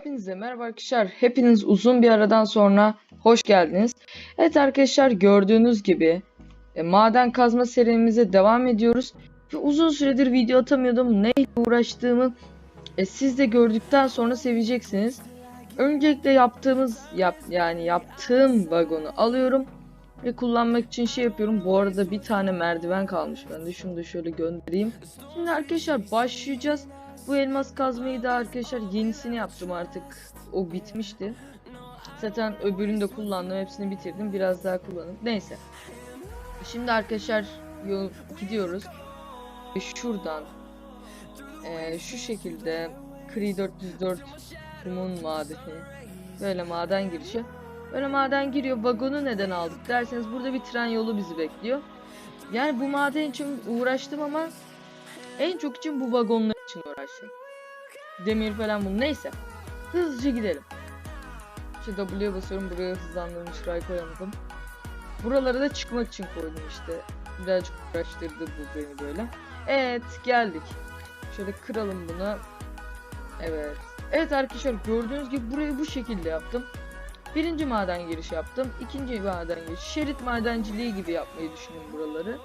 Hepinize merhaba arkadaşlar. Hepiniz uzun bir aradan sonra hoş geldiniz. Evet arkadaşlar gördüğünüz gibi e, maden kazma serimize devam ediyoruz. Ve uzun süredir video atamıyordum. Neyle uğraştığımı e, siz de gördükten sonra seveceksiniz. Öncelikle yaptığımız yap yani yaptığım vagonu alıyorum ve kullanmak için şey yapıyorum. Bu arada bir tane merdiven kalmış bende. Şunu da şöyle göndereyim. Şimdi arkadaşlar başlayacağız. Bu elmas kazmayı da arkadaşlar yenisini yaptım artık. O bitmişti. Zaten öbürünü de kullandım. Hepsini bitirdim. Biraz daha kullanıp. Neyse. Şimdi arkadaşlar yol gidiyoruz. Şuradan eee, şu şekilde Kree 404 kumun madeni. Böyle maden girişi. Böyle maden giriyor. Vagonu neden aldık derseniz burada bir tren yolu bizi bekliyor. Yani bu maden için uğraştım ama en çok için bu vagonlar için uğraştım. Demir falan bu. Neyse. Hızlıca gidelim. Şu W'ye basıyorum. Buraya hızlandırmış ray koyamadım. Buralara da çıkmak için koydum işte. Birazcık uğraştırdı bu beni böyle. Evet geldik. Şöyle kıralım bunu. Evet. Evet arkadaşlar gördüğünüz gibi burayı bu şekilde yaptım. Birinci maden giriş yaptım. ikinci maden giriş. Şerit madenciliği gibi yapmayı düşünüyorum buraları.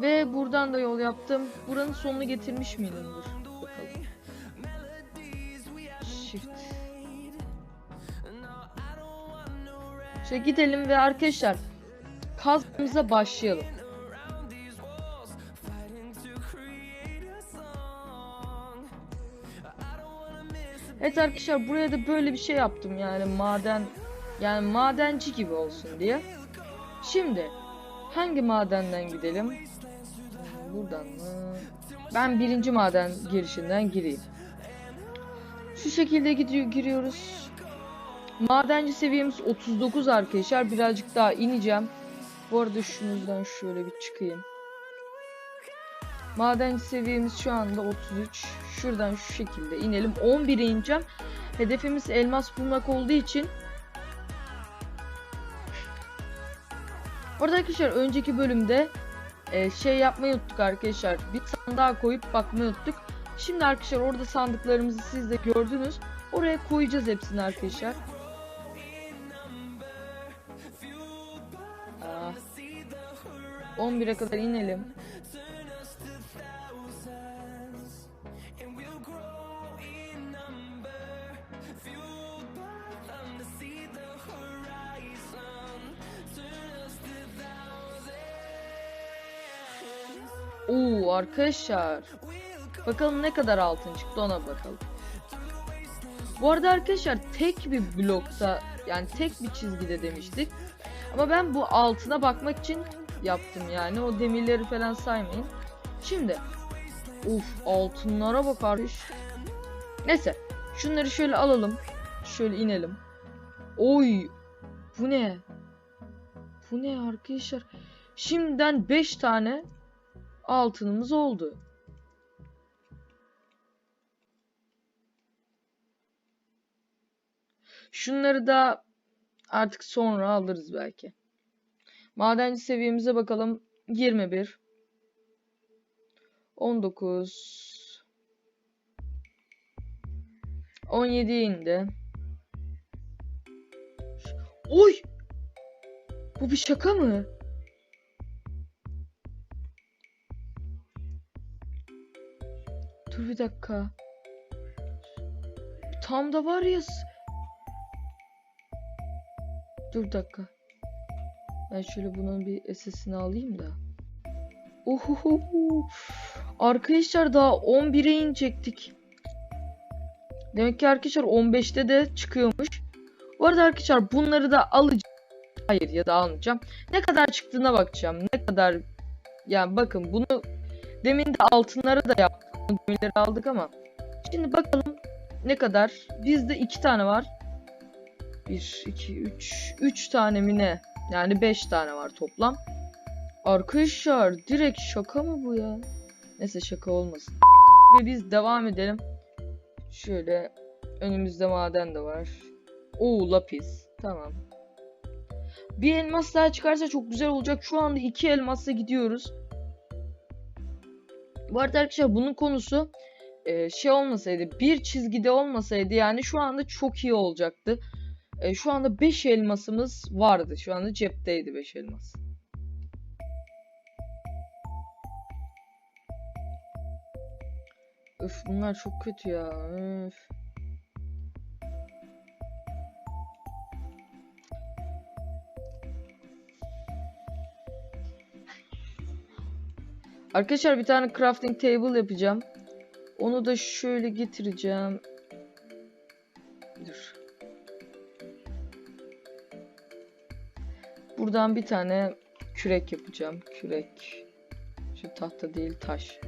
Ve buradan da yol yaptım. Buranın sonunu getirmiş miydim? Dur bakalım. Shift. Şöyle gidelim ve arkadaşlar kazmamıza başlayalım. Evet arkadaşlar buraya da böyle bir şey yaptım yani maden yani madenci gibi olsun diye. Şimdi hangi madenden gidelim? Buradan mı? Ben birinci maden girişinden gireyim. Şu şekilde gidiyor giriyoruz. Madenci seviyemiz 39 arkadaşlar. Birazcık daha ineceğim. Bu arada şunuzdan şöyle bir çıkayım. Madenci seviyemiz şu anda 33. Şuradan şu şekilde inelim. 11'e ineceğim. Hedefimiz elmas bulmak olduğu için Orada arkadaşlar önceki bölümde e, şey yapmayı unuttuk arkadaşlar. Bir sandığa koyup bakmayı unuttuk. Şimdi arkadaşlar orada sandıklarımızı siz de gördünüz. Oraya koyacağız hepsini arkadaşlar. Ah. 11'e kadar inelim. Oo arkadaşlar. Bakalım ne kadar altın çıktı ona bakalım. Bu arada arkadaşlar tek bir blokta yani tek bir çizgide demiştik. Ama ben bu altına bakmak için yaptım yani. O demirleri falan saymayın. Şimdi Uf altınlara bak arkadaş. Neyse şunları şöyle alalım. Şöyle inelim. Oy bu ne? Bu ne arkadaşlar? Şimdiden 5 tane altınımız oldu. Şunları da artık sonra alırız belki. Madenci seviyemize bakalım. 21 19 17 indi. Oy! Bu bir şaka mı? Bir dakika. Tam da var ya. Dur bir dakika. Ben şöyle bunun bir SS'ini alayım da. Ohoho. Arkadaşlar daha 11'e inecektik. Demek ki arkadaşlar 15'te de çıkıyormuş. Bu arada arkadaşlar bunları da alacağım. Hayır ya da almayacağım. Ne kadar çıktığına bakacağım. Ne kadar yani bakın bunu demin de altınları da yaptık. Demirleri aldık ama. Şimdi bakalım ne kadar. Bizde iki tane var. 1, 2, 3. 3 tane mi ne? Yani 5 tane var toplam. Arkadaşlar direkt şaka mı bu ya? Neyse şaka olmasın. Ve biz devam edelim. Şöyle önümüzde maden de var. Oo lapis. Tamam. Bir elmas daha çıkarsa çok güzel olacak. Şu anda iki elmasla gidiyoruz. Bu arada arkadaşlar bunun konusu e, şey olmasaydı bir çizgide olmasaydı yani şu anda çok iyi olacaktı. E, şu anda 5 elmasımız vardı. Şu anda cepteydi 5 elmas. Öf bunlar çok kötü ya. Öf. Arkadaşlar bir tane crafting table yapacağım. Onu da şöyle getireceğim. Dur. Buradan bir tane kürek yapacağım. Kürek. Şu tahta değil taş.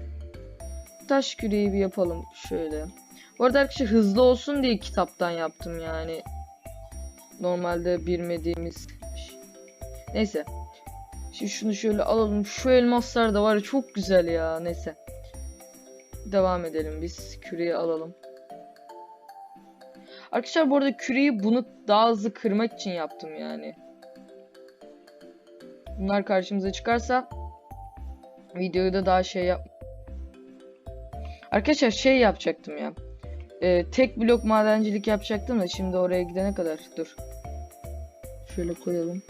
Taş küreği bir yapalım şöyle. Bu arada arkadaşlar hızlı olsun diye kitaptan yaptım yani. Normalde bilmediğimiz şey. Neyse. Şimdi şunu şöyle alalım. Şu elmaslar da var çok güzel ya. Neyse. Devam edelim biz. Küreği alalım. Arkadaşlar bu arada küreği bunu daha hızlı kırmak için yaptım yani. Bunlar karşımıza çıkarsa videoyu da daha şey yap. Arkadaşlar şey yapacaktım ya. Ee, tek blok madencilik yapacaktım da şimdi oraya gidene kadar dur. Şöyle koyalım.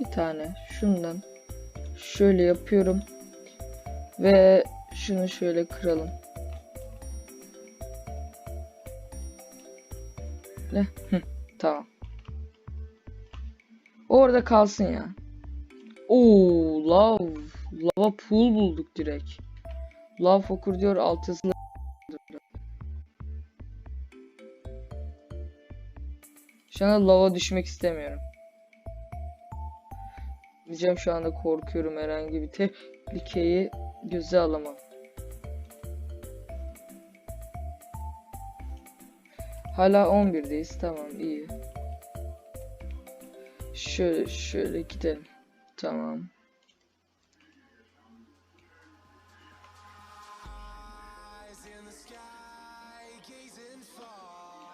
Bir tane şundan şöyle yapıyorum. Ve şunu şöyle kıralım. Ne? Tamam. Orada kalsın ya. Oo, lav. Lava pool bulduk direkt. Lav fokur diyor alt yazılı. Şu anda lava düşmek istemiyorum. Diyeceğim şu anda korkuyorum herhangi bir tehlikeyi göze alamam. Hala 11'deyiz. Tamam iyi. Şöyle şöyle gidelim. Tamam.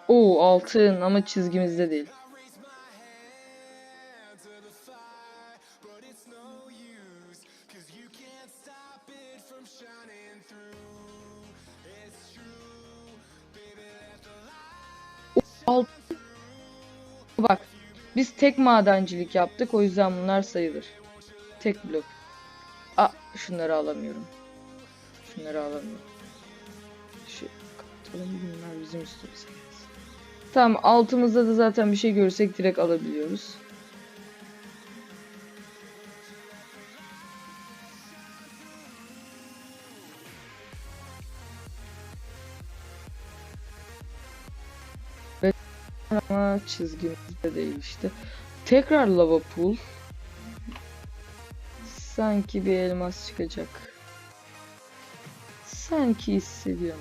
Oo altın ama çizgimizde değil. Altın. Bak biz tek madencilik yaptık o yüzden bunlar sayılır. Tek blok. Aa şunları alamıyorum. Şunları alamıyorum. Şu kapatalım bunlar bizim üstümüze gelsin. Tamam altımızda da zaten bir şey görürsek direkt alabiliyoruz. Ama çizgimizde değil işte. Tekrar lava pool. Sanki bir elmas çıkacak. Sanki hissediyorum.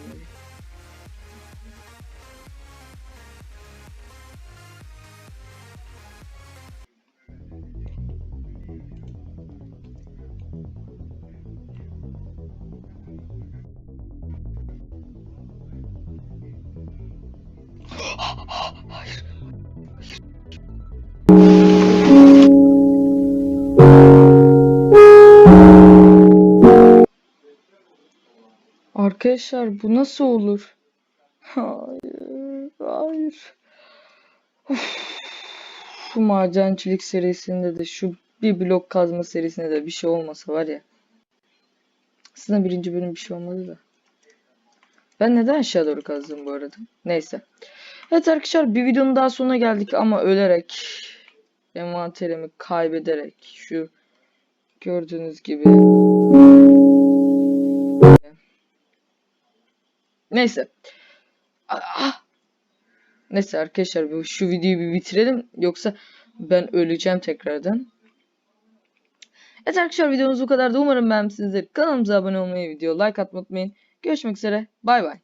Arkadaşlar bu nasıl olur? Hayır, hayır. Of. Şu madencilik serisinde de şu bir blok kazma serisinde de bir şey olmasa var ya. Aslında birinci bölüm bir şey olmadı da. Ben neden aşağı doğru kazdım bu arada? Neyse. Evet arkadaşlar bir videonun daha sonuna geldik ama ölerek envanterimi kaybederek şu gördüğünüz gibi Neyse. Ah! Neyse arkadaşlar şu videoyu bir bitirelim yoksa ben öleceğim tekrardan. Evet arkadaşlar videomuz bu kadar da umarım beğenmişsinizdir. Kanalımıza abone olmayı, video like atmayı unutmayın. Görüşmek üzere. Bay bay.